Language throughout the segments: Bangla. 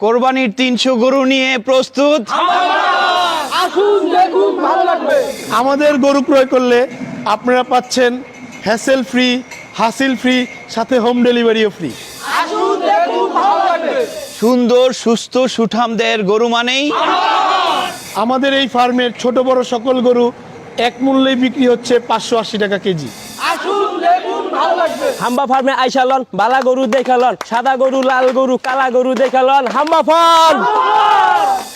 কোরবানির তিনশো গরু নিয়ে প্রস্তুত। আমাদের গরু ক্রয় করলে আপনারা পাচ্ছেন হ্যাসেল ফ্রি হাসিল ফ্রি সাথে হোম ডেলিভারিও ফ্রি সুন্দর সুস্থ সুঠামদের গরু মানেই আমাদের এই ফার্মের ছোট বড় সকল গরু এক মূল্যেই বিক্রি হচ্ছে পাঁচশো আশি টাকা কেজি। হাম্বা ফার্মে আইসালন বালা গরু দেখালন সাদা গরু লাল গরু কালা গরু দেখালন হাম্বা ফার্ম!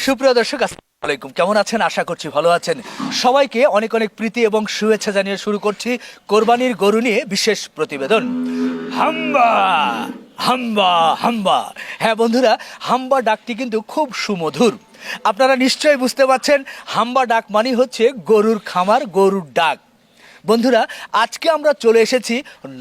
সুপ্রিয় দর্শক আসসালামু আলাইকুম। কেমন আছেন? আশা করছি ভালো আছেন। সবাইকে অনেক অনেক প্রীতি এবং শুভেচ্ছা জানিয়ে শুরু করছি কোরবানির গরু নিয়ে বিশেষ প্রতিবেদন। হাম্বা হাম্বা হাম্বা। হ্যাঁ বন্ধুরা হাম্বা ডাকটি কিন্তু খুব সুমধুর। আপনারা নিশ্চয়ই বুঝতে পারছেন হাম্বা ডাক মানে হচ্ছে গরুর খামার গরুর ডাক। বন্ধুরা, আজকে আমরা চলে এসেছি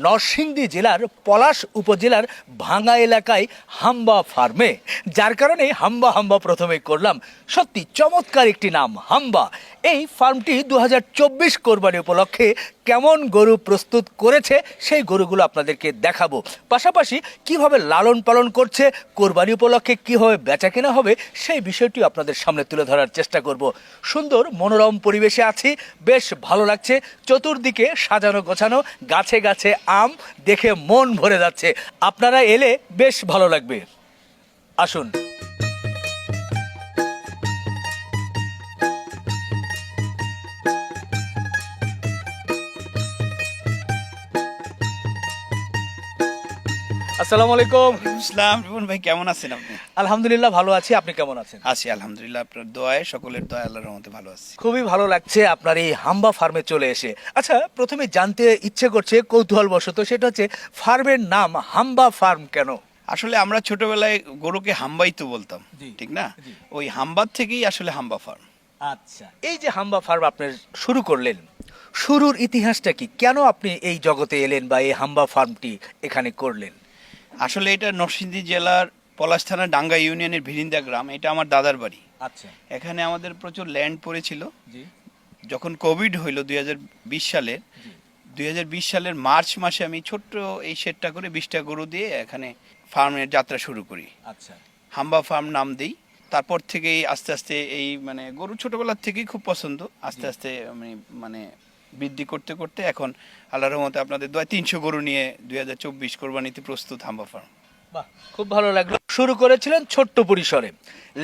নরসিংদী জেলার পলাশ উপজেলার ভাঙা এলাকায় হাম্বা ফার্মে। যার কারণে হাম্বা হাম্বা প্রথমে করলাম। সত্যি চমৎকার একটি নাম, হাম্বা। এই ফার্মটি দু হাজার চব্বিশ কোরবানি উপলক্ষে কেমন গরু প্রস্তুত করেছে সেই গরুগুলো আপনাদেরকে দেখাবো। পাশাপাশি কীভাবে লালন পালন করছে, কোরবানি উপলক্ষে কীভাবে বেচা কেনা হবে, সেই বিষয়টি আপনাদের সামনে তুলে ধরার চেষ্টা করব। সুন্দর মনোরম পরিবেশে আছি, বেশ ভালো লাগছে। চতুর্দিকে সাজানো গোছানো গাছে গাছে আম দেখে মন ভরে যাচ্ছে। আপনারা এলে বেশ ভালো লাগবে। আসুন। আসসালামু আলাইকুম। ইসলাম রিপন ভাই কেমন আছেন আপনি? আলহামদুলিল্লাহ ভালো আছি। আপনি কেমন আছেন? আছি আলহামদুলিল্লাহ আপনার দোয়ায় সকলের দোয়া আল্লাহর রহমতে ভালো আছি। খুবই ভালো লাগছে আপনার এই হাম্বা ফার্মে চলে এসে। আচ্ছা প্রথমে জানতে ইচ্ছে করছে কৌতূহল বশত সেটা হচ্ছে ফার্মের নাম হাম্বা ফার্ম কেন? আসলে আমরা ছোটবেলায় গরুকে হাম্বাই তো বলতাম ঠিক না? ওই হাম্বার থেকেই আসলে হাম্বা ফার্ম। আচ্ছা এই যে হাম্বা ফার্ম আপনি শুরু করলেন শুরুর ইতিহাসটা কি? কেন আপনি এই জগতে এলেন বা এই হাম্বা ফার্মটি এখানে করলেন? আসলে এটা নরসিংদী জেলার পলাশ থানা ডাঙ্গা ইউনিয়নের ভিরিন্দা গ্রাম এটা আমার দাদার বাড়ি। আচ্ছা। এখানে আমাদের প্রচুর ল্যান্ড পড়েছিল। যখন কোভিড হইল দুই সালে দুই সালের মার্চ মাসে আমি ছোট্ট এই শেডটা করে বিশটা গরু দিয়ে এখানে ফার্মের যাত্রা শুরু করি। আচ্ছা। হাম্বা ফার্ম নাম দিই। তারপর থেকেই আস্তে আস্তে এই মানে গরু ছোটবেলার থেকেই খুব পছন্দ। আস্তে আস্তে আমি মানে বৃদ্ধি করতে করতে এখন আল্লাহর রহমতে আপনাদের দয় তিনশো গরু নিয়ে দুই হাজার চব্বিশ কোরবানিতে প্রস্তুত হাম্বা ফার্ম। বাহ, খুব ভালো লাগল। শুরু করেছিলেন ছোট্ট পরিসরে।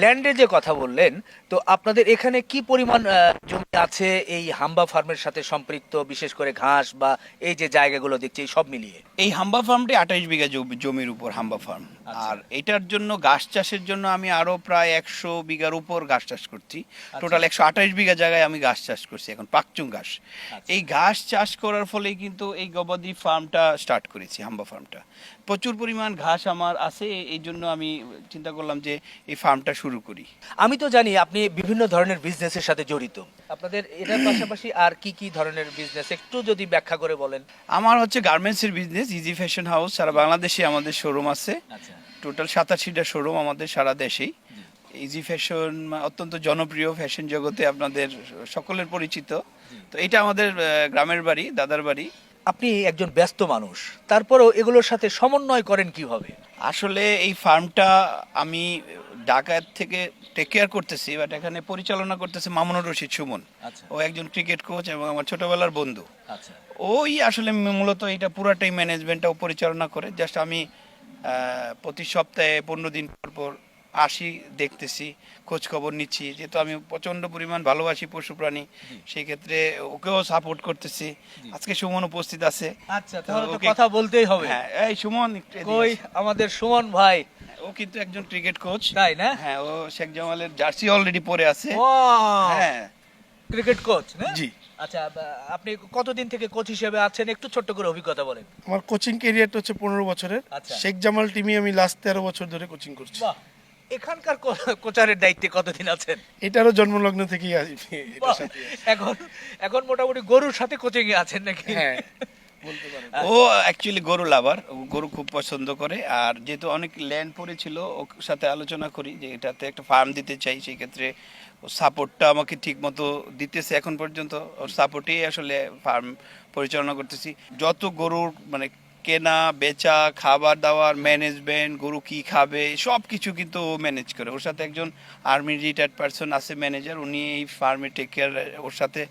ল্যান্ডের যে কথা বললেন তো আপনাদের এখানে কি পরিমাণ জমি আছে এই হাম্বা ফার্মের সাথে সম্পৃক্ত বিশেষ করে ঘাস বা এই যে জায়গাগুলো দেখছি এই সব মিলিয়ে? এই হাম্বা ফার্মটি আঠাইশ বিঘা জমির উপর হাম্বা ফার্ম। আচ্ছা। আর এটার জন্য ঘাস চাষের জন্য আমি আরও প্রায় একশো বিঘার উপর ঘাস চাষ করছি। টোটাল একশো আঠাইশ বিঘা জায়গায় আমি ঘাস চাষ করছি এখন পাকচুং ঘাস। এই ঘাস চাষ করার ফলে কিন্তু এই গবাদি ফার্মটা স্টার্ট করেছি হাম্বা ফার্মটা। প্রচুর পরিমাণ ঘাস আমার আছে এই জন্য আমি চিন্তা করলাম যে এই ফার্মটা শুরু করি। আমি তো জানি আপনি বিভিন্ন ধরনের বিজনেসের সাথে জড়িত। আপনাদের এটার পাশাপাশি আর কি কি ধরনের বিজনেস একটু যদি ব্যাখ্যা করে বলেন। আমার হচ্ছে গার্মেন্টসের বিজনেস ইজি ফ্যাশন হাউস সারা বাংলাদেশে আমাদের শোরুম আছে। আচ্ছা। টোটাল সাতাশিটা শোরুম আমাদের সারা দেশেই। ইজি ফ্যাশন অত্যন্ত জনপ্রিয় ফ্যাশন জগতে আপনাদের সকলের পরিচিত। তো এটা আমাদের গ্রামের বাড়ি দাদার বাড়ি। আপনি একজন ব্যস্ত মানুষ। তারপরেও এগুলোর সাথে সমন্বয় করেন কীভাবে? আসলে এই ফার্মটা আমি ঢাকা থেকে টেক কেয়ার করতেছি বাট এখানে পরিচালনা করতেছে মামুনুর রশিদ সুমন। আচ্ছা। ও একজন ক্রিকেট কোচ এবং আমার ছোটবেলার বন্ধু। আচ্ছা। ওই আসলে মূলত এটা পুরাটাই ম্যানেজমেন্টটাও পরিচালনা করে। জাস্ট আমি প্রতি সপ্তাহে পনেরো দিন পর পর আসি দেখতেছি খোঁজ খবর নিচ্ছি যেহেতু আমি প্রচণ্ড পরিমাণ ভালোবাসি পশু প্রাণী সেই ক্ষেত্রে ওকেও সাপোর্ট করতেছি। আজকে সুমন উপস্থিত আছে। আচ্ছা তাহলে তো কথা বলতেই হবে। হ্যাঁ এই সুমন কই আমাদের সুমন ভাই? ও কিন্তু একজন ক্রিকেট কোচ তাই না? হ্যাঁ ও শেখ জামালের জার্সি অলরেডি পরে আছে। হ্যাঁ। ক্রিকেট কোচ জি। আচ্ছা আপনি কতদিন থেকে কোচ হিসেবে আছেন? একটু ছোট্ট করে অভিজ্ঞতা বলেন। আমার কোচিং কেরিয়ারটা হচ্ছে পনেরো বছরের। আচ্ছা। শেখ জামাল টিমে আমি লাস্ট তেরো বছর ধরে কোচিং করছি। বাহ! এখানকার কো- কোচারের দায়িত্বে কতদিন আছেন? এটারও জন্মলগ্ন থেকেই। এখন এখন মোটামুটি গরুর সাথে কোচিং এ আছেন নাকি? হ্যাঁ ও অ্যাকচুয়ালি গরু লাভার ও গরু খুব পছন্দ করে। আর যেহেতু অনেক ল্যান্ড পড়েছিল ওর সাথে আলোচনা করি যে এটাতে একটা ফার্ম দিতে চাই সেই ক্ষেত্রে ও সাপোর্টটা আমাকে ঠিক মতো দিতেছে। এখন পর্যন্ত ওর সাপোর্টেই আসলে ফার্ম পরিচালনা করতেছি। যত গরুর মানে কেনা বেচা খাবার দাবার ম্যানেজমেন্ট গরু কি খাবে সব কিছু কিন্তু ম্যানেজ করে। ওর সাথে একজন আর্মি রিটায়ার্ড পারসন আছে ম্যানেজার উনি এই ফার্মে টেক কেয়ার ওর সাথে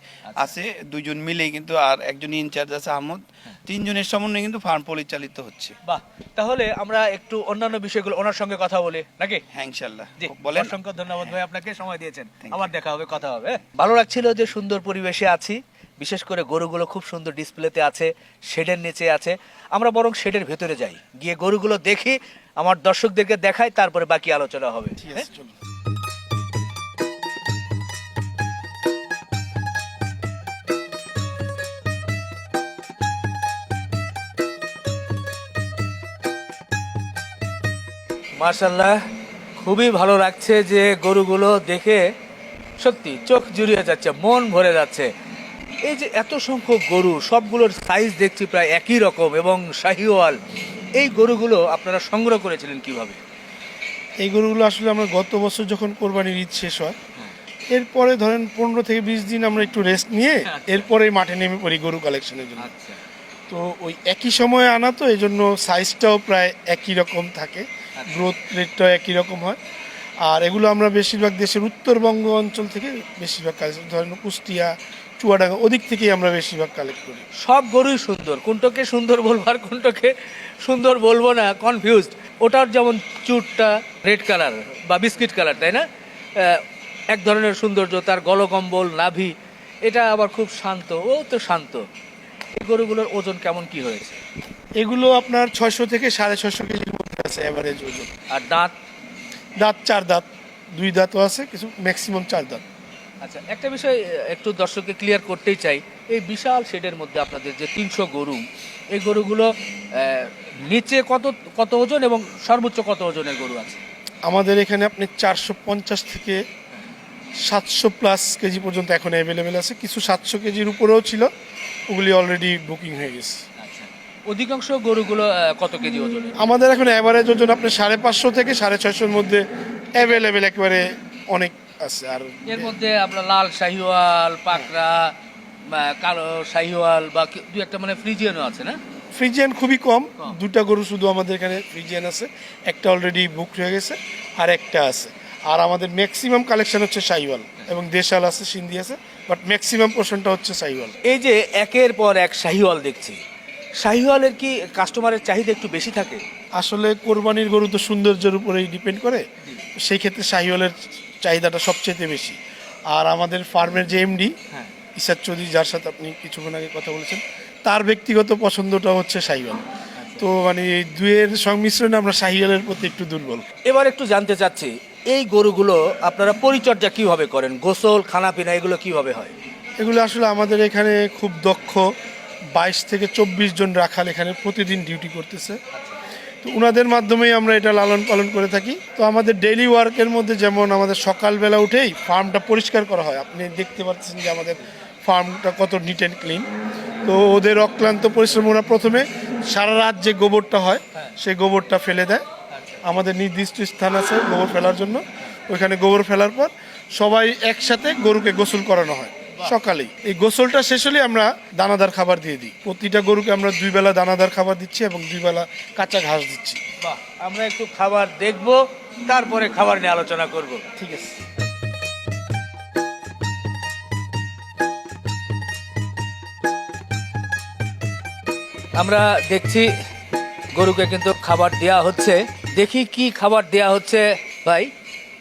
আছে দুজন মিলে কিন্তু আর একজন ইনচার্জ আছে আহমদ। তিনজনের সমন্বয়ে কিন্তু ফার্ম পরিচালিত হচ্ছে। বাহ তাহলে আমরা একটু অন্যান্য বিষয়গুলো ওনার সঙ্গে কথা বলি নাকি? হ্যাঁ ইনশাল্লাহ জি বলেন। অসংখ্য ধন্যবাদ ভাই আপনাকে সময় দিয়েছেন। আবার দেখা হবে কথা হবে। ভালো লাগছিল যে সুন্দর পরিবেশে আছি। বিশেষ করে গরুগুলো খুব সুন্দর ডিসপ্লেতে আছে শেডের নিচে আছে। আমরা বরং শেডের ভেতরে যাই। গিয়ে গরুগুলো দেখি আমার দর্শকদেরকে দেখাই তারপরে বাকি আলোচনা হবে। হ্যাঁ? মার্শাল্লাহ খুবই ভালো লাগছে যে গরুগুলো দেখে সত্যি চোখ জুড়িয়ে যাচ্ছে মন ভরে যাচ্ছে। এই যে এত সংখ্যক গরু সবগুলোর সাইজ দেখছি প্রায় একই রকম এবং শাহিওয়াল। এই গরুগুলো আপনারা সংগ্রহ করেছিলেন কীভাবে? এই গরুগুলো আসলে আমরা গত বছর যখন কোরবানির ঈদ শেষ হয় এরপরে ধরেন পনেরো থেকে বিশ দিন আমরা একটু রেস্ট নিয়ে এরপরে মাঠে নেমে পড়ি গরু কালেকশনের জন্য। আচ্ছা। তো ওই একই সময়ে আনা তো এই জন্য সাইজটাও প্রায় একই রকম থাকে গ্রোথ রেটটাও একই রকম হয়। আর এগুলো আমরা বেশিরভাগ দেশের উত্তরবঙ্গ অঞ্চল থেকে বেশিরভাগ কালেক্ট ধরেন কুষ্টিয়া চুয়াডাঙ্গা ওদিক থেকেই আমরা বেশিরভাগ কালেক্ট করি। সব গরুই সুন্দর। কোনটাকে সুন্দর বলব আর কোনটাকে সুন্দর বলব না কনফিউজড ওটার যেমন চুটটা রেড কালার বা বিস্কিট কালার তাই না? এক ধরনের সৌন্দর্য তার গলকম্বল নাভি এটা আবার খুব শান্ত। ও তো শান্ত। এই গরুগুলোর ওজন কেমন কি হয়েছে? এগুলো আপনার ছয়শো থেকে সাড়ে ছয়শো কেজির মধ্যে আছে অ্যাভারেজ ওজন। আর দাঁত? দাঁত চার দাঁত দুই দাঁতও আছে কিছু ম্যাক্সিমাম চার দাঁত। আচ্ছা একটা বিষয় একটু দর্শককে ক্লিয়ার করতেই চাই। এই বিশাল শেডের মধ্যে আপনাদের যে তিনশো গরু এই গরুগুলো নিচে কত কত ওজন এবং সর্বোচ্চ কত ওজনের গরু আছে? আমাদের এখানে আপনি চারশো পঞ্চাশ থেকে সাতশো প্লাস কেজি পর্যন্ত এখন অ্যাভেলেবেল আছে। কিছু সাতশো কেজির উপরেও ছিল ওগুলি অলরেডি বুকিং হয়ে গেছে। অধিকাংশ গরুগুলো কত কেজি ওজন আমাদের এখন অ্যাভারেজ ওজন আপনি সাড়ে পাঁচশো থেকে সাড়ে ছয়শোর মধ্যে অ্যাভেলেবেল একেবারে অনেক আছে। আর এর মধ্যে আপনার লাল শাহিওয়াল পাকড়া বা কালো শাহিওয়াল বা দু একটা মানে ফ্রিজিয়ানও আছে না? ফ্রিজিয়ান খুবই কম। দুটা গরু শুধু আমাদের এখানে ফ্রিজিয়ান আছে। একটা অলরেডি বুক হয়ে গেছে আর একটা আছে। আর আমাদের ম্যাক্সিমাম কালেকশন হচ্ছে সাইওয়াল এবং দেশাল আছে সিন্ধি আছে বাট ম্যাক্সিমাম পোর্শনটা হচ্ছে সাইওয়াল এই যে একের পর এক শাহিওয়াল দেখছি শাহিওয়ালের কি কাস্টমারের চাহিদা একটু বেশি থাকে? আসলে কোরবানির গরু তো সৌন্দর্যের উপরেই ডিপেন্ড করে। সেই ক্ষেত্রে শাহিওয়ালের চাহিদাটা সবচেয়ে বেশি। আর আমাদের ফার্মের যে এমডি হ্যাঁ। ইসাদ চৌধুরী যার সাথে আপনি কিছুক্ষণ আগে কথা বলেছেন তার ব্যক্তিগত পছন্দটা হচ্ছে শাহিওয়াল। তো মানে এই দুয়ের সংমিশ্রণে আমরা শাহিওয়ালের প্রতি একটু দুর্বল। এবার একটু জানতে চাচ্ছি এই গরুগুলো আপনারা পরিচর্যা কীভাবে করেন? গোসল খানাপিনা এগুলো কীভাবে হয়? এগুলো আসলে আমাদের এখানে খুব দক্ষ বাইশ থেকে চব্বিশ জন রাখাল এখানে প্রতিদিন ডিউটি করতেছে। তো ওনাদের মাধ্যমেই আমরা এটা লালন পালন করে থাকি। তো আমাদের ডেইলি ওয়ার্কের মধ্যে যেমন আমাদের সকালবেলা উঠেই ফার্মটা পরিষ্কার করা হয়। আপনি দেখতে পাচ্ছেন যে আমাদের ফার্মটা কত নিট অ্যান্ড ক্লিন তো ওদের অক্লান্ত পরিশ্রম, ওরা প্রথমে সারা রাত যে গোবরটা হয় সেই গোবরটা ফেলে দেয়। আমাদের নির্দিষ্ট স্থান আছে গোবর ফেলার জন্য। ওইখানে গোবর ফেলার পর সবাই একসাথে গরুকে গোসল করানো হয়। সকালেই। এই গোসলটা শেষ হলে আমরা দানাদার খাবার দিয়ে দিই। প্রতিটা গরুকে আমরা দুই বেলা দানাদার খাবার দিচ্ছি এবং দুই বেলা কাঁচা ঘাস দিচ্ছি। বাহ আমরা একটু খাবার দেখব তারপরে খাবার নিয়ে আলোচনা করব। ঠিক আছে। আমরা দেখছি গরুকে কিন্তু খাবার দেয়া হচ্ছে। দেখি কি খাবার দেয়া হচ্ছে ভাই।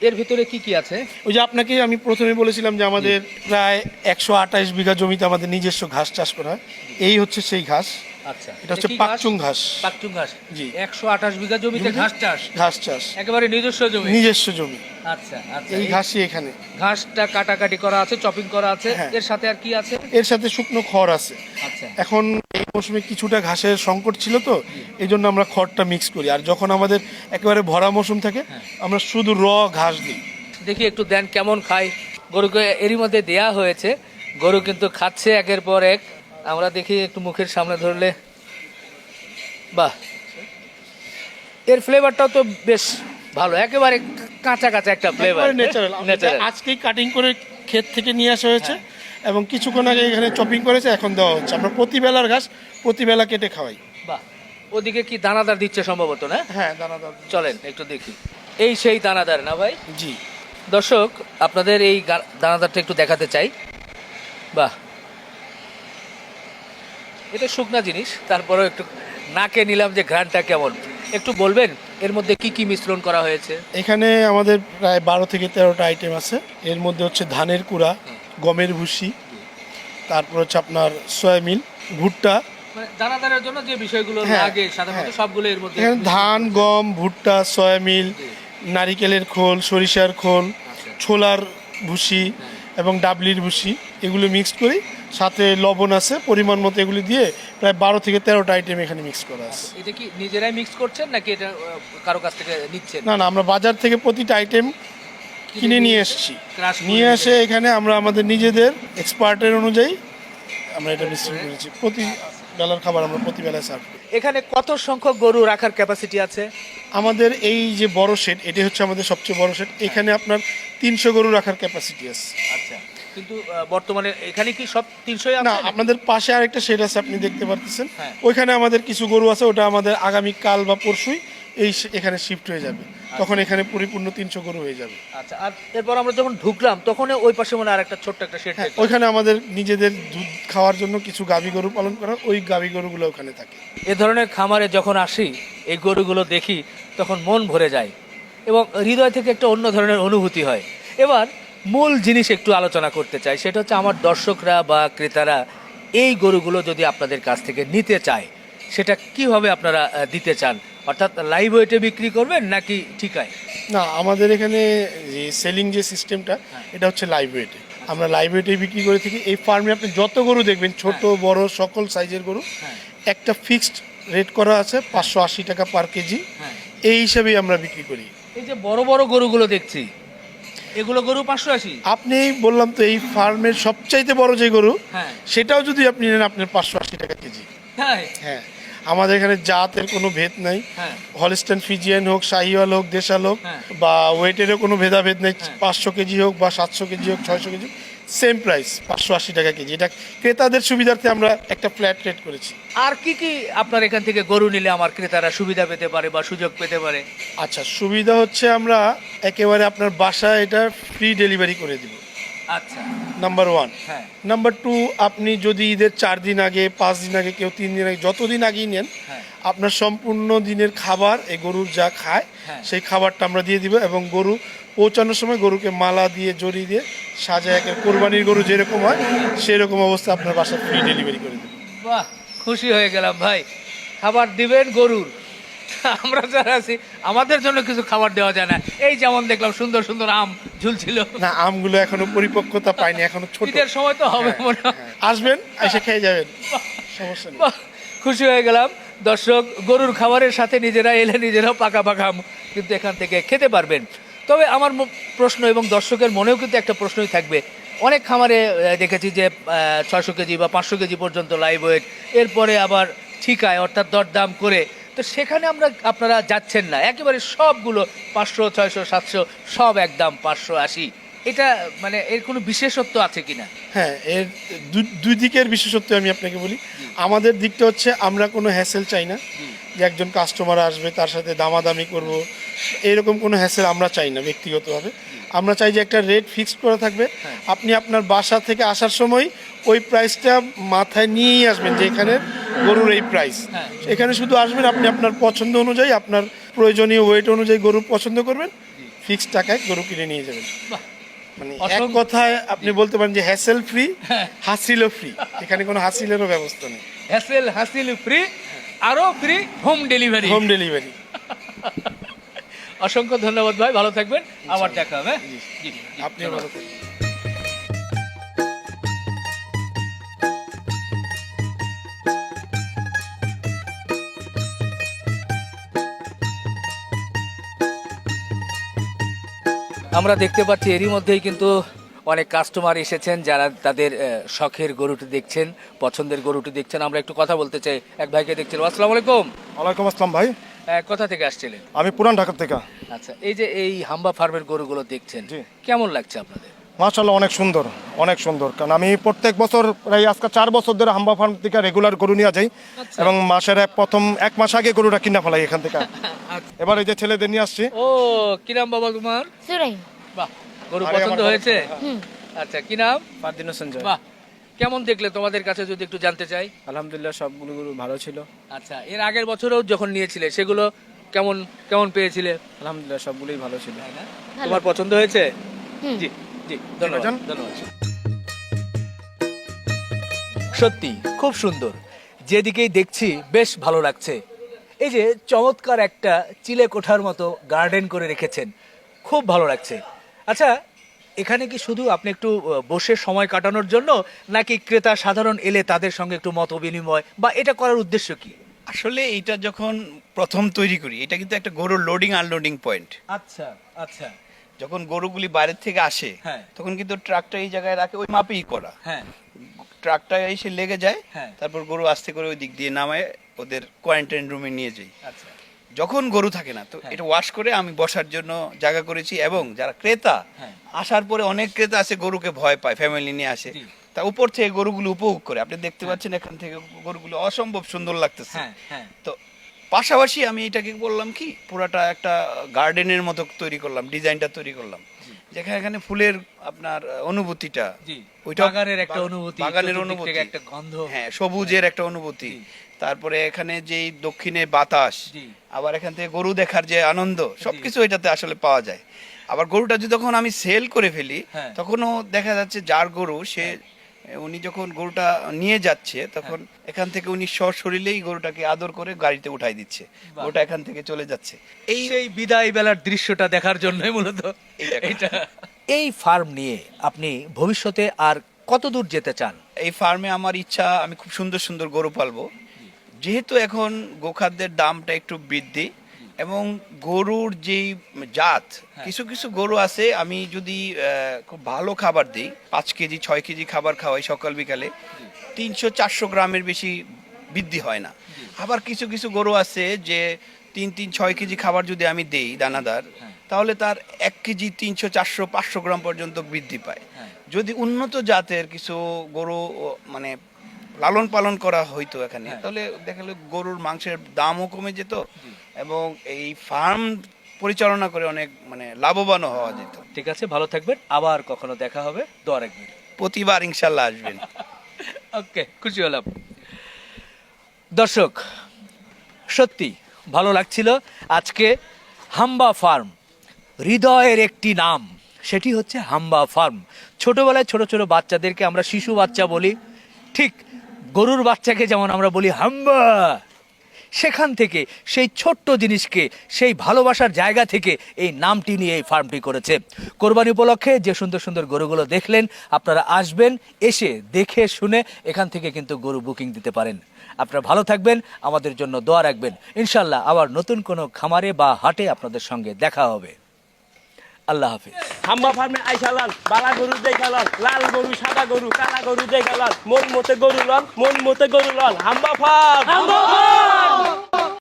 এর ভিতরে কি কি আছে? ওই যে আপনাকে আমি প্রথমে বলেছিলাম যে আমাদের প্রায় একশো আঠাশ বিঘা জমিতে আমাদের নিজস্ব ঘাস চাষ করা হয়। এই হচ্ছে সেই ঘাস। আচ্ছা। এটা হচ্ছে? পাকচুং ঘাস? পাকচুং ঘাস। জি। একশো আঠাশ বিঘা জমিতে? ঘাস চাষ? ঘাস চাষ। একেবারে নিজস্ব জমি? নিজস্ব জমি। আচ্ছা আচ্ছা। এই এই ঘাসই এখানে। ঘাসটা কাটাকাটি করা আছে চপিং করা আছে। হ্যাঁ। এর সাথে আর কি আছে? এর সাথে শুকনো খড় আছে। আচ্ছা। এখন এই মৌসুমে কিছুটা ঘাসের সংকট ছিল তো এই জন্য আমরা খড়টা মিক্স করি। আর যখন আমাদের একেবারে ভরা মৌসুম থাকে আমরা শুধু র ঘাস দিই। দেখি একটু দেন কেমন খায় গরুকে এরই মধ্যে দেয়া হয়েছে। গরু কিন্তু খাচ্ছে একের পর এক। আমরা দেখি একটু মুখের সামনে ধরলে। বাহ। এর ফ্লেভারটাও তো বেশ ভালো। একেবারে কাঁচা কাঁচা একটা ফ্লেভার ন্যাচারাল ন্যাচারাল আজকেই কাটিং করে ক্ষেত থেকে নিয়ে আসা হয়েছে। এবং কিছুক্ষণ আগে এখানে চপিং করেছে এখন দেওয়া হচ্ছে। আমরা প্রতিবেলার ঘাস প্রতিবেলা কেটে খাওয়াই। বাহ। ওদিকে কি দানাদার দিচ্ছে সম্ভবত না? হ্যাঁ দানাদার চলেন একটু দেখি। এই সেই দানাদার না ভাই? জি। দর্শক আপনাদের এই দানাদারটা একটু দেখাতে চাই। বাহ। এটা শুকনা জিনিস তারপরেও একটু নাকে নিলাম যে ঘ্রাণটা কেমন। একটু বলবেন এর মধ্যে কি কি মিশ্রণ করা হয়েছে? এখানে আমাদের প্রায় বারো থেকে তেরোটা আইটেম আছে। এর মধ্যে হচ্ছে ধানের কুড়া গমের ভুসি তারপর হচ্ছে আপনার সয়াবিন ভুট্টা। মানে দানাদারের জন্য যে বিষয়গুলো হ্যাঁ, লাগে সাধারণত হ্যাঁ। সবগুলো এর মধ্যে ধান গম ভুট্টা সয়াবিন নারিকেলের খোল সরিষার খোল ছোলার ভুসি এবং ডাবলির ভুসি এগুলো মিক্স করি। সাথে লবণ আছে পরিমাণ মতো এগুলি দিয়ে প্রায় বারো থেকে তেরোটা আইটেম এখানে মিক্স করা আছে। এটা কি নিজেরাই মিক্স করছেন নাকি এটা কারও কাছ থেকে নিচ্ছেন? না না আমরা বাজার থেকে প্রতিটা আইটেম কিনে নিয়ে এসেছি। নিয়ে এসে এখানে আমরা আমাদের নিজেদের এক্সপার্টের অনুযায়ী আমরা এটা মিশ্রণ করেছি। প্রতি বেলার খাবার আমরা প্রতি বেলায় সার্ভ করি। এখানে কত সংখ্যক গরু রাখার ক্যাপাসিটি আছে? আমাদের এই যে বড় সেট এটি হচ্ছে আমাদের সবচেয়ে বড় সেট এখানে আপনার তিনশো গরু রাখার ক্যাপাসিটি আছে। আচ্ছা। কিন্তু বর্তমানে এখানে কি সব তিনশোই না আপনাদের পাশে আরেকটা সেট আছে আপনি দেখতে পারতেছেন। হ্যাঁ। ওইখানে আমাদের কিছু গরু আছে ওটা আমাদের আগামী কাল বা পরশুই এই এখানে শিফট হয়ে যাবে। তখন এখানে পরিপূর্ণ তিনশো গরু হয়ে যাবে। আচ্ছা আর এরপর আমরা যখন ঢুকলাম তখন ওই পাশে মানে আরেকটা ছোট্ট একটা শেড হ্যাঁ ওইখানে আমাদের নিজেদের দুধ খাওয়ার জন্য কিছু গাভী গরু পালন করা ওই গাভী গরুগুলো ওখানে থাকে। এ ধরনের খামারে যখন আসি এই গরুগুলো দেখি তখন মন ভরে যায় এবং হৃদয় থেকে একটা অন্য ধরনের অনুভূতি হয়। এবার মূল জিনিস একটু আলোচনা করতে চাই সেটা হচ্ছে আমার দর্শকরা বা ক্রেতারা এই গরুগুলো যদি আপনাদের কাছ থেকে নিতে চায় সেটা কীভাবে আপনারা দিতে চান? অর্থাৎ লাইভ ওয়েটে বিক্রি করবেন নাকি ঠিকায়? না আমাদের এখানে যে সেলিং যে সিস্টেমটা এটা হচ্ছে লাইভ ওয়েটে আমরা লাইভ ওয়েটে বিক্রি করে থাকি। এই ফার্মে আপনি যত গরু দেখবেন ছোট বড় সকল সাইজের গরু হ্যাঁ। একটা ফিক্সড রেট করা আছে পাঁচশো আশি টাকা পার কেজি। হ্যাঁ। এই হিসাবেই আমরা বিক্রি করি। এই যে বড় বড় গরুগুলো দেখছি এগুলো গরু পাঁচশো আশি। আপনি বললাম তো এই ফার্মের সবচাইতে বড় যে গরু হ্যাঁ। সেটাও যদি আপনি নেন আপনার পাঁচশো আশি টাকা কেজি। হ্যাঁ হ্যাঁ। আমাদের এখানে জাতের কোনো ভেদ নাই। হলিস্টেন ফিজিয়ান হোক শাহিওয়াল হোক দেশাল হোক হ্যাঁ। বা ওয়েটেরও কোনো ভেদাভেদ নেই। হ্যাঁ। পাঁচশো কেজি হোক বা সাতশো কেজি হোক ছয়শো কেজি সেম প্রাইস পাঁচশো আশি টাকা কেজি। এটা ক্রেতাদের সুবিধার্থে আমরা একটা ফ্ল্যাট রেট করেছি। আর কি কি আপনার এখান থেকে গরু নিলে আমার ক্রেতারা সুবিধা পেতে পারে বা সুযোগ পেতে পারে? আচ্ছা সুবিধা হচ্ছে আমরা একেবারে আপনার বাসায় এটা ফ্রি ডেলিভারি করে দিব। আচ্ছা। নাম্বার ওয়ান হ্যাঁ। নাম্বার টু আপনি যদি ঈদের চার দিন আগে পাঁচ দিন আগে কেউ তিন দিন আগে যতদিন আগেই নেন হ্যাঁ। আপনার সম্পূর্ণ দিনের খাবার এই গরুর যা খায় হ্যাঁ। সেই খাবারটা আমরা দিয়ে দিব এবং গরু পৌঁছানোর সময় গরুকে মালা দিয়ে জড়ি দিয়ে সাজায় একের কোরবানির গরু যেরকম হয় সেরকম অবস্থা আপনার বাসা ফ্রি ডেলিভারি করে দেবো। বাহ খুশি হয়ে গেলাম ভাই। খাবার দিবেন গরুর। আমরা যারা আছি আমাদের জন্য কিছু খাবার দেওয়া যায় না। এই যেমন দেখলাম সুন্দর সুন্দর আম ঝুলছিল। না আমগুলো এখনও পরিপক্কতা পায়নি এখনও ছোট। ঈদের সময় তো হবে মনে হয়। হ্যাঁ, আসবেন এসে খেয়ে যাবেন। সমস্যা নেই। খুশি হয়ে গেলাম। দর্শক গরুর খাবারের সাথে নিজেরা এলে নিজেরাও পাকা পাকা আম কিন্তু এখান থেকে খেতে পারবেন। তবে আমার প্রশ্ন এবং দর্শকের মনেও কিন্তু একটা প্রশ্নই থাকবে। অনেক খামারে দেখেছি যে ছয়শো কেজি বা পাঁচশো কেজি পর্যন্ত লাইভ ওয়েট এরপরে আবার ঠিকায় অর্থাৎ দরদাম করে তো সেখানে আমরা আপনারা যাচ্ছেন না। একেবারে সবগুলো পাঁচশো ছয়শো সাতশো সব একদম পাঁচশো আশি। এটা মানে এর কোনো বিশেষত্ব আছে কিনা? হ্যাঁ এর দুই দিকের বিশেষত্ব আমি আপনাকে বলি। আমাদের দিকটা হচ্ছে আমরা কোনো হ্যাসেল চাই না যে একজন কাস্টমার আসবে তার সাথে দামাদামি করব। এরকম কোনো হ্যাসেল আমরা চাই না ব্যক্তিগতভাবে। আমরা চাই যে একটা রেট ফিক্সড করা থাকবে। আপনি আপনার বাসা থেকে আসার সময় ওই প্রাইসটা মাথায় নিয়েই আসবেন যে এখানে গরুর এই প্রাইস। এখানে শুধু আসবেন আপনি আপনার পছন্দ অনুযায়ী আপনার প্রয়োজনীয় ওয়েট অনুযায়ী গরু পছন্দ করবেন ফিক্সড টাকায় গরু কিনে নিয়ে যাবেন। মানে এক কথায় আপনি বলতে পারেন যে হ্যাসেল ফ্রি হাসিলও ফ্রি এখানে কোনো হাসিলেরও ব্যবস্থা নেই। হ্যাসেল হাসিল ফ্রি আরও free home delivery home delivery অসংখ্য ধন্যবাদ ভাই ভালো থাকবেন। আবার দেখা হবে। আপনিও ভালো থাকবেন। আমরা দেখতে পাচ্ছি এরই মধ্যেই কিন্তু অনেক কাস্টমার এসেছেন যারা তাদের শখের গরুটি দেখছেন পছন্দের গরুটি দেখছেন। আমরা একটু কথা বলতে চাই। এক ভাইকে দেখছেন আসসালাম আলাইকুম। ওয়ালাইকুম আসসালাম ভাই। কোথা থেকে আসছিলেন? আমি পুরান ঢাকা থেকে। আচ্ছা এই যে এই হাম্বা ফার্মের গরুগুলো দেখছেন কেমন লাগছে আপনাদের? মাশাল্লাহ অনেক সুন্দর অনেক সুন্দর। কারণ আমি প্রত্যেক বছর প্রায় আজকে চার বছর ধরে হাম্বা ফার্ম থেকে রেগুলার গরু নিয়ে যাই এবং মাসের এক প্রথম এক মাস আগে গরুটা কিনা ফেলাই এখান থেকে। এবার এই যে ছেলেদের নিয়ে আসছি। ও কি নাম বাবা তোমার? সুরাই বাহ গরু পছন্দ হয়েছে? আচ্ছা কি নাম? ফারদিন হোসেন জয়। বাহ কেমন দেখলে তোমাদের কাছে যদি একটু জানতে চাই? আলহামদুলিল্লাহ সবগুলো গরু ভালো ছিল। আচ্ছা এর আগের বছরেও যখন নিয়েছিলে সেগুলো কেমন কেমন পেয়েছিলে? আলহামদুলিল্লাহ সবগুলোই ভালো ছিল। তোমার পছন্দ হয়েছে? জি। জি ধন্যবাদ ধন্যবাদ। সত্যি খুব সুন্দর। যেদিকেই দেখছি বেশ ভালো লাগছে। এই যে চমৎকার একটা চিলে কোঠার মতো গার্ডেন করে রেখেছেন খুব ভালো লাগছে। আচ্ছা এখানে কি শুধু আপনি একটু বসে সময় কাটানোর জন্য নাকি ক্রেতা সাধারণ এলে তাদের সঙ্গে একটু মত বিনিময় বা এটা করার উদ্দেশ্য কি? আসলে এটা যখন প্রথম তৈরি করি এটা কিন্তু একটা গরুর লোডিং আনলোডিং পয়েন্ট আচ্ছা আচ্ছা। যখন গরুগুলি বাইরের থেকে আসে হ্যাঁ। তখন কিন্তু ট্রাকটা এই জায়গায় রাখে ওই মাপেই করা। হ্যাঁ। ট্রাকটা এসে লেগে যায় হ্যাঁ। তারপর গরু আস্তে করে ওই দিক দিয়ে নামায় ওদের কোয়ারেন্টাইন রুমে নিয়ে যাই আচ্ছা। যখন গরু থাকে না তো এটা ওয়াশ করে আমি বসার জন্য জায়গা করেছি এবং যারা ক্রেতা। আসার পরে অনেক ক্রেতা আছে গরুকে ভয় পায় ফ্যামিলি নিয়ে আসে। তা উপর থেকে গরুগুলো উপভোগ করে। আপনি দেখতে পাচ্ছেন এখান থেকে গরুগুলো অসম্ভব সুন্দর লাগতেছে। তো পাশাপাশি আমি এটাকে বললাম কি পুরাটা একটা গার্ডেনের মতো তৈরি করলাম ডিজাইনটা তৈরি করলাম। যেখানে এখানে ফুলের আপনার অনুভূতিটা জি। বাগানের একটা অনুভূতি বাগানের অনুভূতি। একটা গন্ধ। হ্যাঁ সবুজের একটা অনুভূতি। তারপরে এখানে যেই দক্ষিণে বাতাস আবার এখান থেকে গরু দেখার যে আনন্দ সবকিছু এটাতে আসলে পাওয়া যায়। আবার গরুটা যদি তখন আমি সেল করে ফেলি হ্যাঁ। তখনও দেখা যাচ্ছে যার গরু সে উনি যখন গরুটা নিয়ে যাচ্ছে তখন হ্যাঁ। এখান থেকে উনি সশরীরেই গরুটাকে আদর করে গাড়িতে উঠাই দিচ্ছে। গরুটা এখান থেকে চলে যাচ্ছে। এই সেই বিদায় বেলার দৃশ্যটা দেখার জন্যই মূলত। এটা এই ফার্ম নিয়ে আপনি ভবিষ্যতে আর কত দূর যেতে চান? এই ফার্মে আমার ইচ্ছা আমি খুব সুন্দর সুন্দর গরু পালবো। যেহেতু এখন গোখাদ্যের দামটা একটু বৃদ্ধি এবং গরুর যেই জাত কিছু কিছু গরু আছে আমি যদি খুব ভালো খাবার দিই পাঁচ কেজি ছয় কেজি খাবার খাওয়াই সকাল বিকালে তিনশো চারশো গ্রামের বেশি বৃদ্ধি হয় না। আবার কিছু কিছু গরু আছে যে তিন তিন ছয় কেজি খাবার যদি আমি দেই দানাদার তাহলে তার এক কেজি তিনশো চারশো পাঁচশো গ্রাম পর্যন্ত বৃদ্ধি পায়। যদি উন্নত জাতের কিছু গরু মানে লালন পালন করা হইতো এখানে তাহলে দেখা গেলো গরুর মাংসের দামও কমে যেত এবং এই ফার্ম পরিচালনা করে অনেক মানে লাভবানও হওয়া যেত। ঠিক আছে ভালো থাকবেন। আবার কখনো দেখা হবে। দোয়া রাখবেন। প্রতিবার ইনশাল্লাহ আসবেন। ওকে খুশি হলাম। দর্শক সত্যি ভালো লাগছিল। আজকে হাম্বা ফার্ম হৃদয়ের একটি নাম। সেটি হচ্ছে হাম্বা ফার্ম। ছোটোবেলায় ছোট ছোট বাচ্চাদেরকে আমরা শিশু বাচ্চা বলি। ঠিক গরুর বাচ্চাকে যেমন আমরা বলি হাম্বা। সেখান থেকে সেই ছোট্ট জিনিসকে, সেই ভালোবাসার জায়গা থেকে এই নামটি নিয়ে এই ফার্মটি করেছে। কোরবানি উপলক্ষে যে সুন্দর সুন্দর গরুগুলো দেখলেন, আপনারা আসবেন, এসে দেখে শুনে এখান থেকে কিন্তু গরু বুকিং দিতে পারেন। আপনারা ভালো থাকবেন, আমাদের জন্য দোয়া রাখবেন। ইনশাল্লাহ আবার নতুন কোনো খামারে বা হাটে আপনাদের সঙ্গে দেখা হবে। আল্লাহ হাফিজ। হাম্বা ফার্মে আইসালান বালা গরু দেখালন লাল গরু সাদা গরু কালা গরু দেখালন মন মতে গরু লন মন মতে গরু লন হাম্বা ফার্ম!